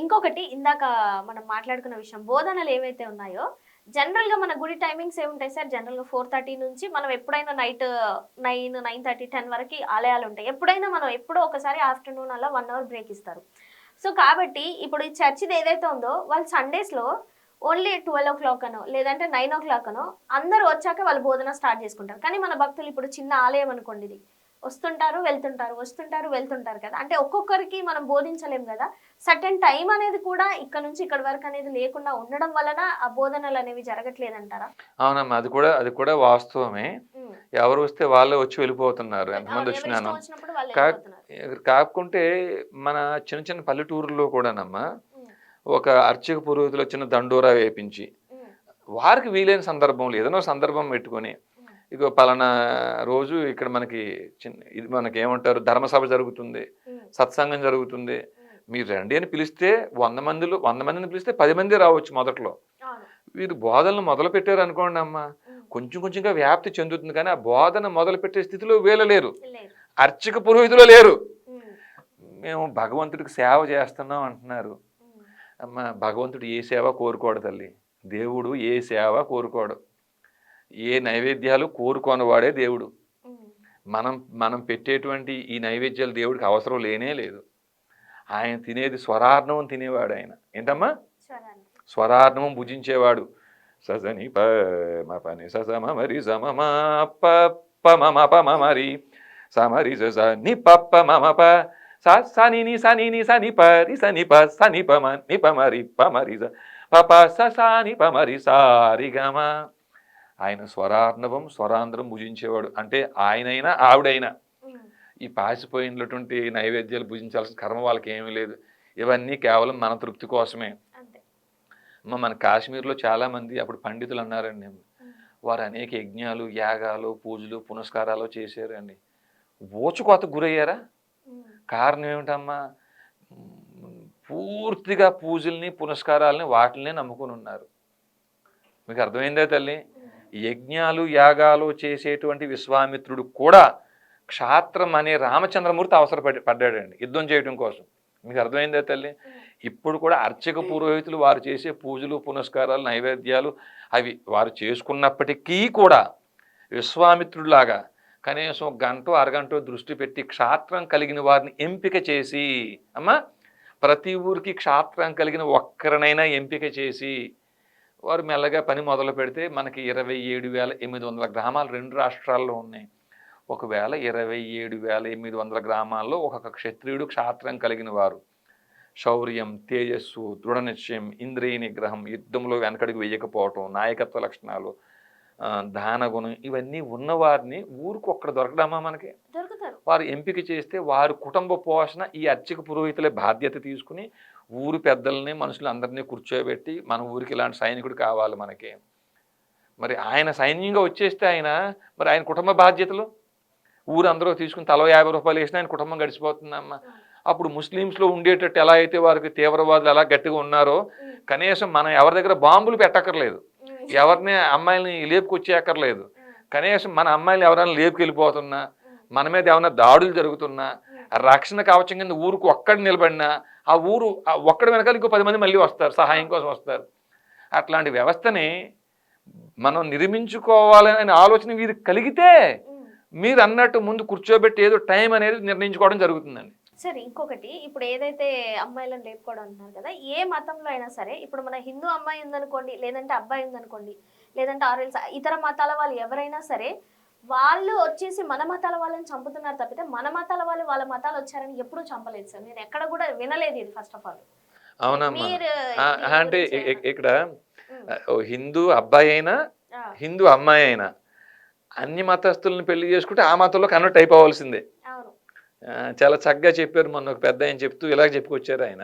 ఇంకొకటి ఇందాక మనం మాట్లాడుకున్న విషయం బోధనలు ఏవైతే ఉన్నాయో జనరల్గా మన గుడి టైమింగ్స్ ఏముంటాయి సార్? జనరల్గా ఫోర్ థర్టీ నుంచి మనం ఎప్పుడైనా night nine nine thirty ten వరకు ఆలయాలు ఉంటాయి. ఎప్పుడైనా మనం ఎప్పుడో ఒకసారి ఆఫ్టర్నూన్ అలా వన్ అవర్ బ్రేక్ ఇస్తారు. సో కాబట్టి ఇప్పుడు ఈ చర్చిది ఏదైతే ఉందో వాళ్ళు సండేస్లో ఓన్లీ ట్వెల్వ్ ఓ క్లాక్ అనో లేదంటే నైన్ ఓ క్లాక్ అనో అందరూ వచ్చాక వాళ్ళు బోధన స్టార్ట్ చేసుకుంటారు. కానీ మన భక్తులు ఇప్పుడు చిన్న ఆలయం అనుకోండి ఇది. వస్తుంటారు వెళ్తుంటారు వస్తుంటారు వెళ్తుంటారు కదా. అంటే ఒక్కొక్కరికి మనం బోధించలేం కదా. సర్టెన్ టైం అనేది కూడా ఇక్కడ నుంచి ఇక్కడ వరకు అనేది లేకుండా ఉండడం వలన ఆ బోధనలు అనేవి జరగట్లేదంటారా? అవునమ్మా అది కూడా అది కూడా వాస్తవమే. ఎవరు వస్తే వాళ్ళే వచ్చి వెళ్ళిపోతున్నారు. ఎంతమంది వచ్చినాను. కాకుంటే మన చిన్న చిన్న పల్లెటూరులో కూడానమ్మా ఒక అర్చక పురోహితులు వచ్చిన దండోరా వేపించి వారికి వీలైన సందర్భంలో ఏదైనా సందర్భం పెట్టుకొని ఇక పలానా రోజు ఇక్కడ మనకి చిన్న ఇది మనకి ఏమంటారు ధర్మసభ జరుగుతుంది సత్సంగం జరుగుతుంది. మీరు రండి అని పిలిస్తే వంద మందిలో వంద మందిని పిలిస్తే పది మంది రావచ్చు మొదట్లో. వీరు బోధనలు మొదలు పెట్టారు అనుకోండి అమ్మ కొంచెం కొంచెంగా వ్యాప్తి చెందుతుంది కానీ ఆ బోధన మొదలు పెట్టే స్థితిలో వీళ్ళ లేరు. అర్చక పురోహితులు లేరు. మేము భగవంతుడికి సేవ చేస్తున్నాం అంటున్నారు. అమ్మ భగవంతుడు ఏ సేవ కోరుకోడు తల్లి. దేవుడు ఏ సేవ కోరుకోడు. ఏ నైవేద్యాలు కోరుకోనివాడే దేవుడు. మనం మనం పెట్టేటువంటి ఈ నైవేద్యాలు దేవుడికి అవసరం లేనే లేదు. ఆయన తినేది స్వరార్ణవం తినేవాడు ఆయన. ఏంటమ్మా. స్వరార్ణవం భుజించేవాడు. సజని ప మ పని స సమ మరి సమ ప ప మ మ ప మరి సమరి స ని ప ప మ మ ప స స ని ని స ని ని స ని ప రి స ని ప ని ప మ ని ప స ప ప స స ని ప మ రి సా రి గ మ ఆయన స్వరార్ణవం స్వరాంధ్రం భుజించేవాడు. అంటే ఆయనైనా ఆవిడైనా. ఈ పాసిపోయినటువంటి నైవేద్యాలు భుజించాల్సిన కర్మ వాళ్ళకి ఏమీ లేదు. ఇవన్నీ కేవలం మన తృప్తి కోసమే. అమ్మ మన కాశ్మీర్లో చాలామంది అప్పుడు పండితులు అన్నారండి వారు అనేక యజ్ఞాలు యాగాలు పూజలు పునస్కారాలు చేశారండి. ఊచుకోత గురయ్యారా? కారణం ఏమిటమ్మా? పూర్తిగా పూజల్ని పునస్కారాలని వాటిని నమ్ముకుని ఉన్నారు మీకు అర్థమైందా తల్లి. యజ్ఞాలు యాగాలు చేసేటువంటి విశ్వామిత్రుడు కూడా క్షాత్రం అనే రామచంద్రమూర్తి అవసరపడి పడ్డాడండి యుద్ధం చేయడం కోసం. మీకు అర్థమైందా తల్లి? ఇప్పుడు కూడా అర్చక పురోహితులు వారు చేసే పూజలు పునస్కారాలు నైవేద్యాలు అవి వారు చేసుకున్నప్పటికీ కూడా విశ్వామిత్రుడిలాగా కనీసం గంట అరగంట దృష్టి పెట్టి క్షాత్రం కలిగిన వారిని ఎంపిక చేసి అమ్మా! ప్రతి ఊరికి క్షాత్రం కలిగిన ఒక్కరినైనా ఎంపిక చేసి వారు మెల్లగా పని మొదలు పెడితే మనకి ఇరవై ఏడు వేల ఎనిమిది వందల గ్రామాలు రెండు రాష్ట్రాల్లో ఉన్నాయి. ఒకవేళ ఇరవై ఏడు వేల ఎనిమిది వందల గ్రామాల్లో ఒక్కొక్క క్షత్రియుడు క్షాత్రం కలిగిన వారు శౌర్యం తేజస్సు దృఢ నిశ్చయం ఇంద్రియ నిగ్రహం యుద్ధంలో వెనకడికి వేయకపోవటం నాయకత్వ లక్షణాలు ఆ, దాన గుణం ఇవన్నీ ఉన్నవారిని ఊరికి ఒక్కడ దొరకడమా మనకి? వారు ఎంపిక చేస్తే వారి కుటుంబ పోషణ ఈ అర్చక పురోహితులే బాధ్యత తీసుకుని ఊరు పెద్దల్ని మనుషులు అందరినీ కూర్చోబెట్టి మన ఊరికి ఇలాంటి సైనికుడు కావాలి మనకి. మరి ఆయన సైన్యంగా వచ్చేస్తే ఆయన మరి ఆయన కుటుంబ బాధ్యతలు? ఊరు అందరూ తీసుకుని తలవ యాభై రూపాయలు వేసినా ఆయన కుటుంబం గడిచిపోతుందమ్మా. అప్పుడు ముస్లిమ్స్లో ఉండేటట్టు ఎలా అయితే వారికి తీవ్రవాదులు ఎలా గట్టిగా ఉన్నారో కనీసం మనం ఎవరి దగ్గర బాంబులు పెట్టక్కర్లేదు. ఎవరిని అమ్మాయిని లేపుకొచ్చేయక్కర్లేదు. కనీసం మన అమ్మాయిలు ఎవరైనా లేపుకెళ్ళిపోతున్నా మన మీద ఏమైనా దాడులు జరుగుతున్నా రక్షణ కవచం కింద ఊరుకు ఒక్కడ నిలబడినా ఆ ఊరు ఆ వెనకాల ఇంకో పది మంది మళ్ళీ వస్తారు సహాయం కోసం వస్తారు. అట్లాంటి వ్యవస్థని మనం నిర్మించుకోవాలనే ఆలోచన వీరికి కలిగితే మీరు అన్నట్టు ముందు కూర్చోబెట్టి ఏదో టైం అనేది నిర్ణయించుకోవడం జరుగుతుందండి. సరే ఇంకొకటి ఇప్పుడు ఏదైతే అమ్మాయిలను లేపుకోవడం అంటున్నారు కదా ఏ మతంలో అయినా సరే ఇప్పుడు మన హిందూ అమ్మాయి ఉందనుకోండి లేదంటే అబ్బాయి ఉందనుకోండి లేదంటే ఆరు ఇతర మతాల వాళ్ళు ఎవరైనా సరే వాళ్ళు వచ్చేసి మన మతాల వాళ్ళని చంపుతున్నారు తప్పితే మన మతాల వాళ్ళు వాళ్ళ మతాలు వచ్చారని ఎప్పుడూ చంపలేదు సార్. నేను ఎక్కడ కూడా వినలేదు ఇది ఫస్ట్ ఆఫ్ ఆల్ అవునమ్మా అంటే ఇక్కడ హిందూ అబ్బాయి అయినా హిందూ అమ్మాయి అయినా అన్ని మతస్థులను పెళ్ళి చేసుకుంటే ఆ మతంలో కన్వర్ట్ అయిపోవాల్సిందే. చాలా చక్కగా చెప్పారు మొన్న ఒక పెద్ద ఆయన చెప్తూ ఇలాగ చెప్పుకొచ్చారు ఆయన.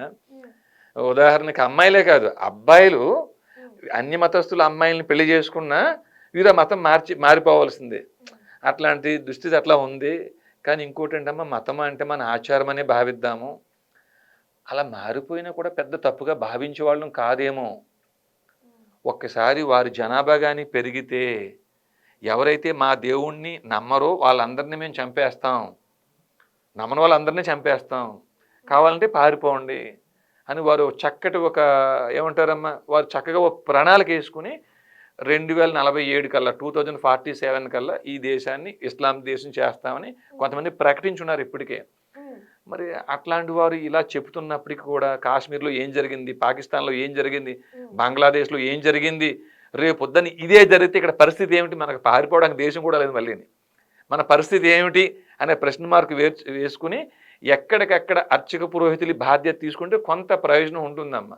ఉదాహరణకి అమ్మాయిలే కాదు అబ్బాయిలు అన్ని మతస్థుల అమ్మాయిల్ని పెళ్ళి చేసుకున్నా వీరు మతం మార్చి మారిపోవాల్సిందే. అట్లాంటి దుస్థితి అట్లా ఉంది. కానీ ఇంకోటి ఏంటమ్మా మతం అంటే మన ఆచారం అనే భావిద్దాము. అలా మారిపోయినా కూడా పెద్ద తప్పుగా భావించే వాళ్ళం కాదేమో. ఒక్కసారి వారి జనాభా కానీ పెరిగితే ఎవరైతే మా దేవుణ్ణి నమ్మరో వాళ్ళందరినీ మేము చంపేస్తాం. నమ్మని వాళ్ళందరినీ చంపేస్తాం. కావాలంటే పారిపోండి అని వారు చక్కటి ఒక ఏమంటారమ్మా వారు చక్కగా ఒక ప్రణాళిక వేసుకుని రెండు వేల నలభై ఏడు కల్లా టూ థౌజండ్ ఫార్టీ సెవెన్ కల్లా ఈ దేశాన్ని ఇస్లాం దేశం చేస్తామని కొంతమంది ప్రకటించున్నారు ఇప్పటికే. మరి అట్లాంటి వారు ఇలా చెప్తున్నప్పటికీ కూడా కాశ్మీర్లో ఏం జరిగింది పాకిస్తాన్లో ఏం జరిగింది బంగ్లాదేశ్లో ఏం జరిగింది రేపు పొద్దున్న ఇదే జరిగితే ఇక్కడ పరిస్థితి ఏమిటి? మనకు పారిపోవడానికి దేశం కూడా లేదు మళ్ళీని. మన పరిస్థితి ఏమిటి అనే ప్రశ్న మార్క్ వేసుకుని ఎక్కడికక్కడ అర్చక పురోహితులు బాధ్యత తీసుకుంటే కొంత ప్రయోజనం ఉంటుందమ్మా.